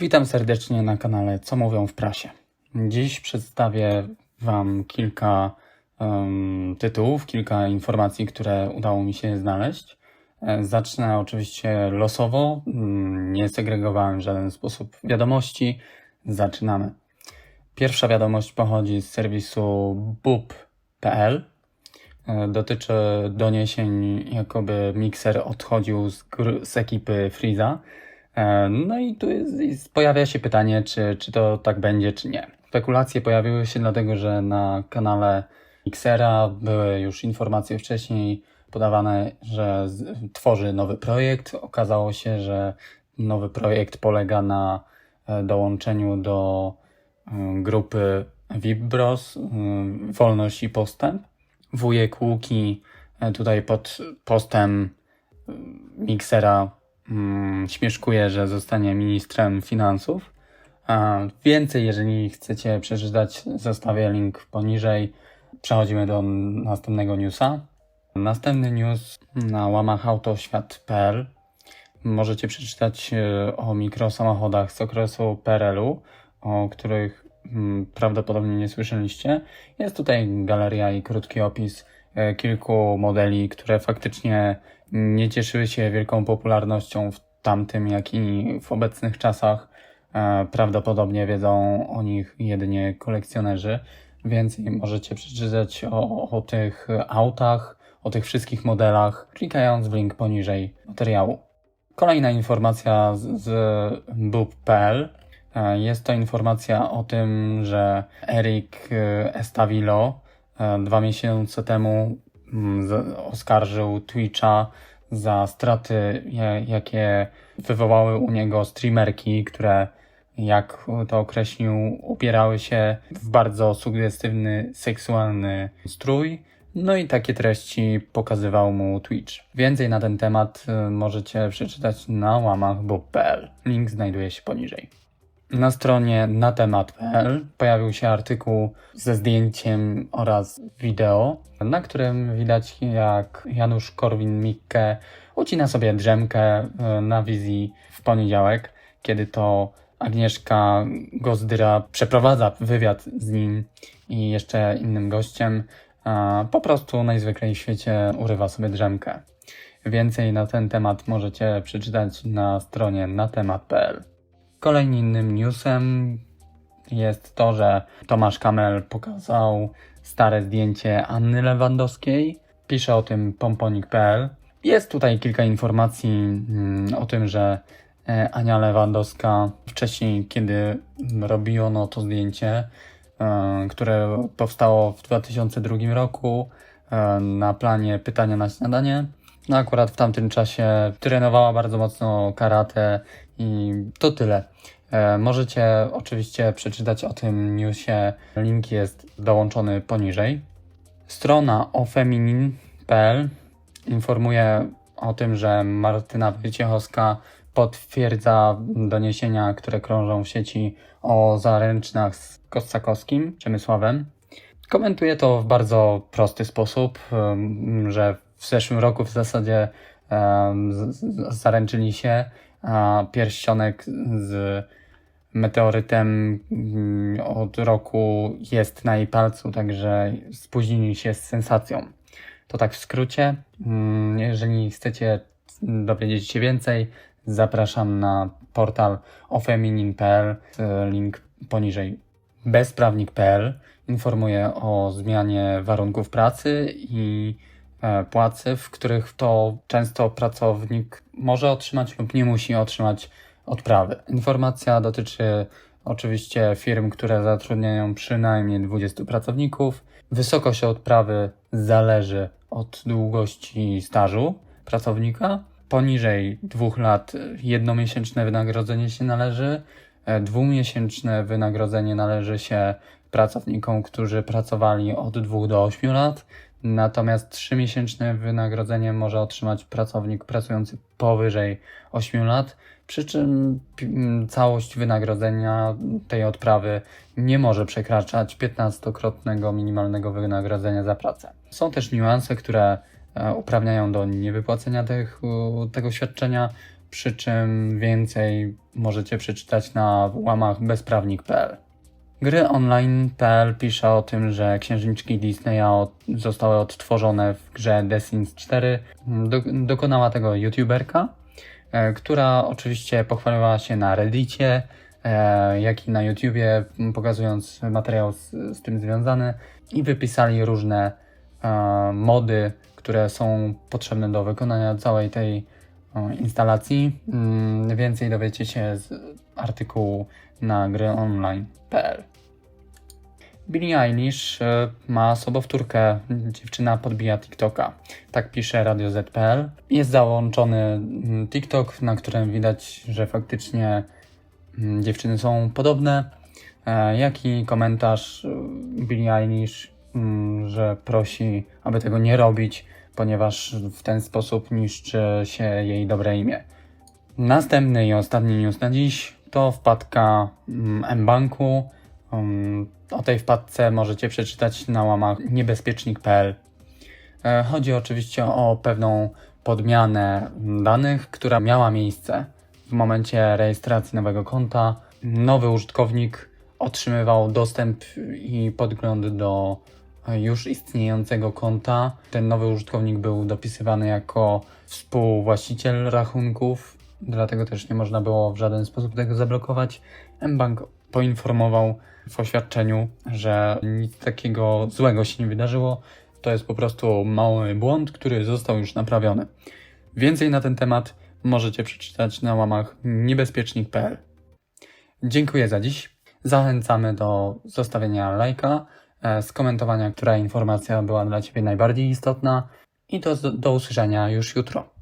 Witam serdecznie na kanale Co mówią w prasie. Dziś przedstawię Wam kilka em, tytułów, kilka informacji, które udało mi się znaleźć. E, Zacznę oczywiście losowo, mm, nie segregowałem w żaden sposób wiadomości. Zaczynamy. Pierwsza wiadomość pochodzi z serwisu bub.pl. E, Dotyczy doniesień, jakoby mikser odchodził z, z ekipy Freeza. E, No i tu jest, jest, pojawia się pytanie, czy, czy to tak będzie, czy nie. Spekulacje pojawiły się dlatego, że na kanale Mixera były już informacje wcześniej podawane, że z, tworzy nowy projekt. Okazało się, że nowy projekt polega na e, dołączeniu do e, grupy VIP Bros, e, Wolność i Postęp. Wujek Łuki tutaj pod postem Mixera mm, śmieszkuje, że zostanie ministrem finansów. A więcej, jeżeli chcecie przeczytać, zostawię link poniżej. Przechodzimy do następnego newsa. Następny news na łamach autoświat.pl możecie przeczytać e, o mikrosamochodach z okresu PRL-u, o których mm, prawdopodobnie nie słyszeliście. Jest tutaj galeria i krótki opis kilku modeli, które faktycznie nie cieszyły się wielką popularnością w tamtym, jak i w obecnych czasach. E, Prawdopodobnie wiedzą o nich jedynie kolekcjonerzy. Więcej możecie przeczytać o, o tych autach, o tych wszystkich modelach, klikając w link poniżej materiału. Kolejna informacja z, z. E, Jest to informacja o tym, że Eric e, Estavillo e, dwa miesiące temu mm, oskarżył Twitcha za straty, ja- jakie wywołały u niego streamerki, które, jak to określił, ubierały się w bardzo sugestywny, seksualny strój. No i takie treści pokazywał mu Twitch. Więcej na ten temat y, możecie przeczytać na łamach bub.pl. Link znajduje się poniżej. Na stronie natemat.pl pojawił się artykuł ze zdjęciem oraz wideo, na którym widać jak Janusz Korwin-Mikke ucina sobie drzemkę y, na wizji w poniedziałek, kiedy to Agnieszka Gozdyra przeprowadza wywiad z nim i jeszcze innym gościem. Po prostu najzwyklej w świecie urywa sobie drzemkę. Więcej na ten temat możecie przeczytać na stronie natemat.pl. Kolejnym newsem jest to, że Tomasz Kamel pokazał stare zdjęcie Anny Lewandowskiej. Pisze o tym pomponik.pl. Jest tutaj kilka informacji mm, o tym, że e, Ania Lewandowska wcześniej, kiedy robiono to zdjęcie, e, które powstało w 2002 roku e, na planie Pytania na śniadanie. No akurat w tamtym czasie trenowała bardzo mocno karate i to tyle. E, Możecie oczywiście przeczytać o tym newsie. Link jest dołączony poniżej. Strona ofeminin.pl informuje o tym, że Martyna Wyciechowska potwierdza doniesienia, które krążą w sieci o zaręczynach z Kossakowskim, Przemysławem. Komentuje to w bardzo prosty sposób, że w zeszłym roku w zasadzie zaręczyli się, pierścionek z meteorytem mm, od roku jest na jej palcu, także spóźnili się z sensacją. To tak w skrócie. Mm, Jeżeli chcecie dowiedzieć się więcej, zapraszam na portal ofeminin.pl, link poniżej. Bezprawnik.pl informuje o zmianie warunków pracy i płacy, w których to często pracownik może otrzymać lub nie musi otrzymać odprawy. Informacja dotyczy oczywiście firm, które zatrudniają przynajmniej 20 pracowników. Wysokość odprawy zależy od długości stażu pracownika. Poniżej dwóch lat jednomiesięczne wynagrodzenie się należy, e, dwumiesięczne wynagrodzenie należy się pracownikom, którzy pracowali od 2 do 8 lat, natomiast trzymiesięczne wynagrodzenie może otrzymać pracownik pracujący powyżej 8 lat, przy czym całość wynagrodzenia tej odprawy nie może przekraczać 15-krotnego minimalnego wynagrodzenia za pracę. Są też niuanse, które e, uprawniają do niewypłacenia tych, tego świadczenia. Przy czym więcej możecie przeczytać na łamach bezprawnik.pl. Gry online.pl pisze o tym, że księżniczki Disneya od, zostały odtworzone w grze The Sims 4. Do, dokonała tego youtuberka, e, która oczywiście pochwaliła się na Reddicie, e, jak i na YouTubie, pokazując materiał z, z tym związany i wypisali różne e, mody, które są potrzebne do wykonania całej tej instalacji. Mm, Więcej dowiecie się z artykułu na gryonline.pl. Billie Eilish e, ma sobowtórkę, dziewczyna podbija TikToka. Tak pisze Radio Z.pl. Jest załączony mm, TikTok, na którym widać, że faktycznie mm, dziewczyny są podobne, e, jak i komentarz e, Billie Eilish, że prosi, aby tego nie robić, ponieważ w ten sposób niszczy się jej dobre imię. Następny i ostatni news na dziś to wpadka mm, mBanku. Um, o tej wpadce możecie przeczytać na łamach niebezpiecznik.pl. E, Chodzi oczywiście o pewną podmianę danych, która miała miejsce w momencie rejestracji nowego konta. Nowy użytkownik otrzymywał dostęp i podgląd do już istniejącego konta. Ten nowy użytkownik był dopisywany jako współwłaściciel rachunków, dlatego też nie można było w żaden sposób tego zablokować. mBank poinformował w oświadczeniu, że nic takiego złego się nie wydarzyło. To jest po prostu mały błąd, który został już naprawiony. Więcej na ten temat możecie przeczytać na łamach niebezpiecznik.pl. Dziękuję za dziś. Zachęcamy do zostawienia lajka, e, skomentowania, która informacja była dla Ciebie najbardziej istotna i do, do usłyszenia już jutro.